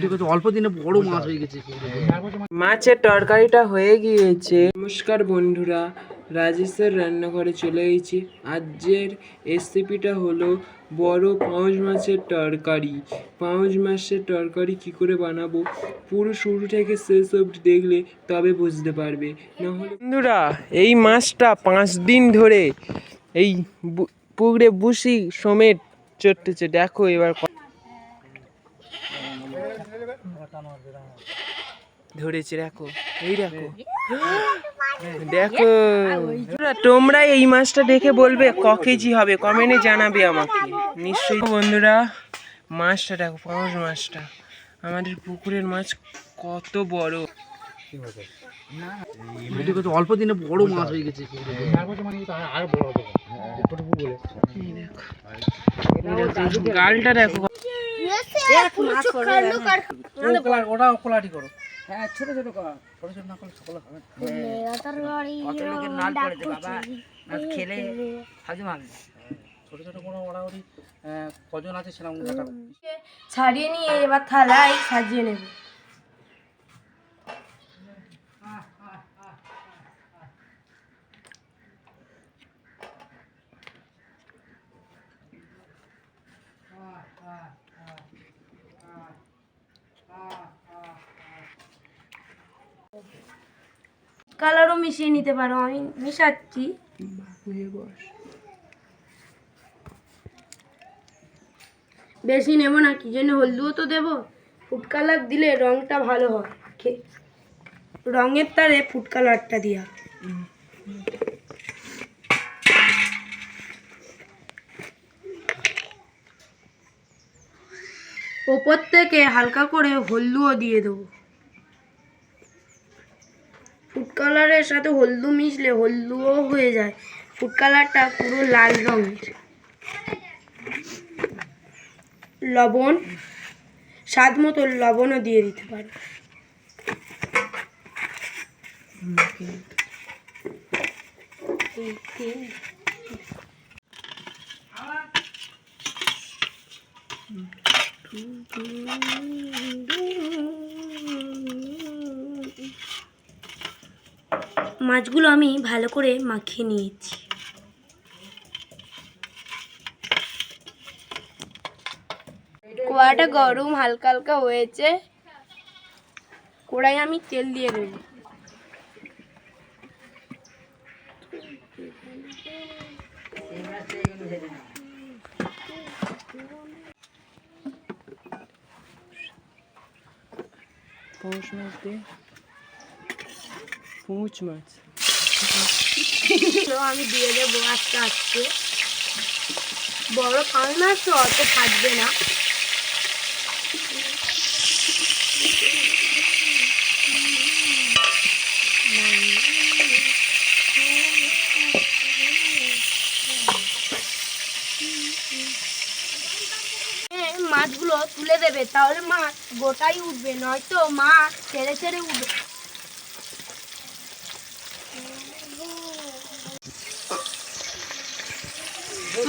ঠিক আছে অল্প দিনে বড় মাছ হয়ে গেছে মাছের তরকারিটা হয়ে গিয়েছে। নমস্কার বন্ধুরা রাজেশের রান্নাঘরে চলে এসেছি। আজকের রেসিপিটা হলো বড় পাউজ মাছের তরকারি। পাউজ মাছের তরকারি কি করে বানাবো? পুরো শুরু থেকে শেষ অবধি দেখলে তবে বুঝতে পারবে। নাহলে বন্ধুরা এই মাছটা পাঁচ দিন ধরে এই পুকুরে বুসি সমেত চটতেছে দেখো এবার ক- ধরেছে দেখো। এই দেখো। দেখো। তোমরা এই মাছটা দেখে বলবে ক কেজি হবে। কমেন্টে জানাবে আমাকে। নিশ্চয়ই। বন্ধুরা মাছটা দেখো পাঁচ মাছটা। আমাদের পুকুরের মাছ কত বড়। অল্প দিনে বড় মাছ হয়ে গেছে। গালটা দেখো। ওটা কোলাটি করো। হ্যাঁ ছোট ছোট কর। ছোট ছোট না করলে সকলে হবে কত লোকের নাল পড়েছে বাবা খেলে হাজম হবে ছোট ছোট কোনো আহ, কজন আছে সেরকম ছাড়িয়ে নিয়ে এবার থালায় সাজিয়ে নেব। কালারও মিশিয়ে নিতে পারো, আমি মিশাচ্ছি। বেশি নেব না, কি জন্য হলদুও তো দেবো? ফুড কালার দিলে রংটা ভালো হয়। রঙের তারে ফুড কালারটা দিয়া। ওপর থেকে হালকা করে হলদুও দিয়ে দেবো ফুড কালারের সাথে হলদু মিশলে হলদুও হয়ে যায়। ফুড কালারটা পুরো লাল রঙের। লবণ, স্বাদ মতো লবণও দিয়ে দিতে পারো। মাছগুলো আমি ভালো করে মাখিয়ে নিয়েছি। কড়াটা গরম হালকা হালকা হয়েছে। কড়াই আমি তেল দিয়ে দেবো। পৌষ মাছ দিয়ে পুঁচ মাছ আমি দিয়ে দেবো আস্তে আস্তে বড় পাল মাছ তো অত থাকবে না। মাছগুলো তুলে দেবে, তাহলে মাছ গোটাই উঠবে, নয়তো মাছ ছেড়ে ছেড়ে উঠবে।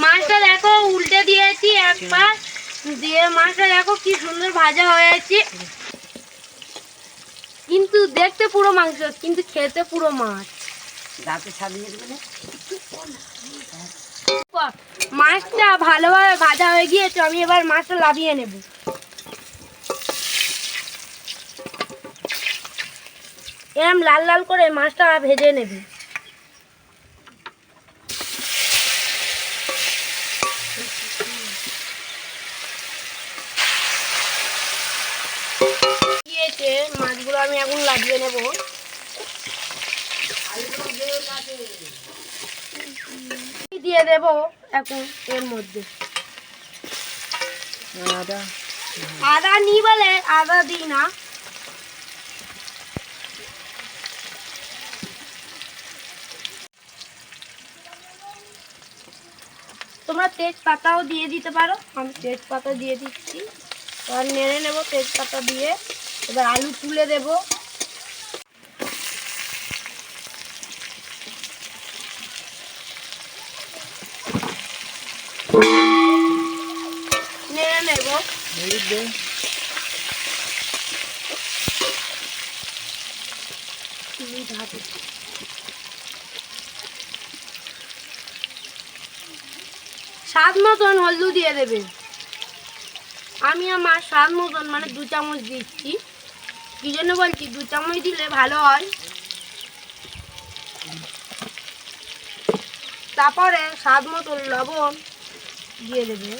মাছটা দেখো উল্টে দিয়েছি একবার দিয়ে মাছটা দেখো কি সুন্দর ভাজা হয়েছে কিন্তু দেখতে পুরো মাংস কিন্তু খেতে পুরো মাছ। দাঁতে ছাড়িয়ে দেবে মাছটা ভালোভাবে ভাজা হয়ে গিয়েছে আমি এবার মাছটা লাভিয়ে নেব। এরম লাল লাল করে মাছটা ভেজে নেবে। গিয়েছে মাছগুলো আমি এখন লাগিয়ে নেব। দিয়ে দেব এখন এর মধ্যে? আদা। আদা নি বলে আদা দিই না। তোমরা তেজপাতাও দিয়ে দিতে পারো। আমি তেজপাতা দিয়ে দিচ্ছি। এবার নেড়ে নেব তেজপাতা দিয়ে। এবার আলু তুলে দেব। নেড়ে নেব হলুদ দে হলুদ হাতে স্বাদ মতন হলদু দিয়ে দেবে। আমি আমার স্বাদ মতন মানে দু চামচ দিচ্ছি। কি জন্য বলছি? দু চামচ দিলে ভালো হয়। তারপরে স্বাদ মতন লবণ দিয়ে দেবে।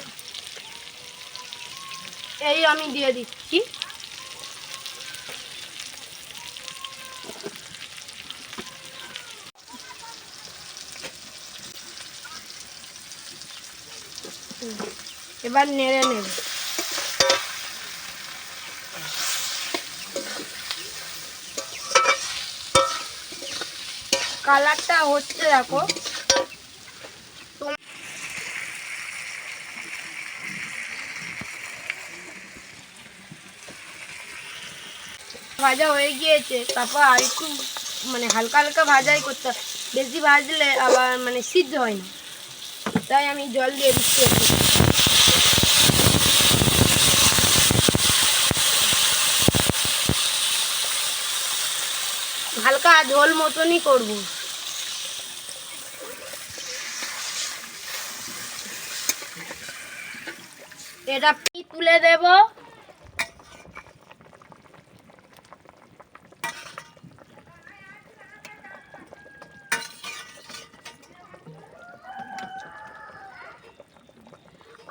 এই আমি দিয়ে দিচ্ছি। এবার নেড়ে নেবে। কালারটা হচ্ছে দেখো ভাজা হয়ে গিয়েছে, তারপর আর একটু মানে হালকা হালকা ভাজাই করতে বেশি ভাজলে আবার মানে সিদ্ধ হয় না। তাই আমি জল দিয়ে দিচ্ছি। হালকা ঝোল মতনই করব। এটা তুলে দেব।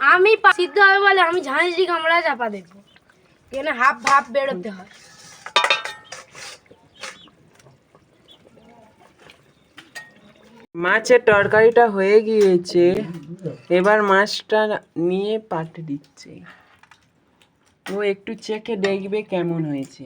আমি পা- সিদ্ধ হবে বলে আমি ঝাঁঝরি গামলা চাপা দেবো। এখানে হাফ ভাপ বেরোতে হয়। মাছের তরকারিটা হয়ে গিয়েছে। এবার মাছটা নিয়ে পাটে দিচ্ছে। ও একটু চেখে দেখবে কেমন হয়েছে।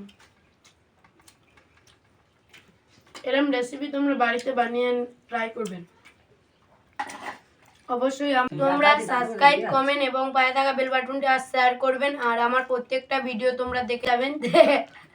এরম রেসিপি তোমরা বাড়িতে বানিয়ে ট্রাই করবেন অবশ্যই তোমরা সাবস্ক্রাইব কমেন্ট এবং পায়ে থাকা বেল বাটনটা শেয়ার করবেন, আর আমার প্রত্যেকটা ভিডিও তোমরা দেখে যাবেন।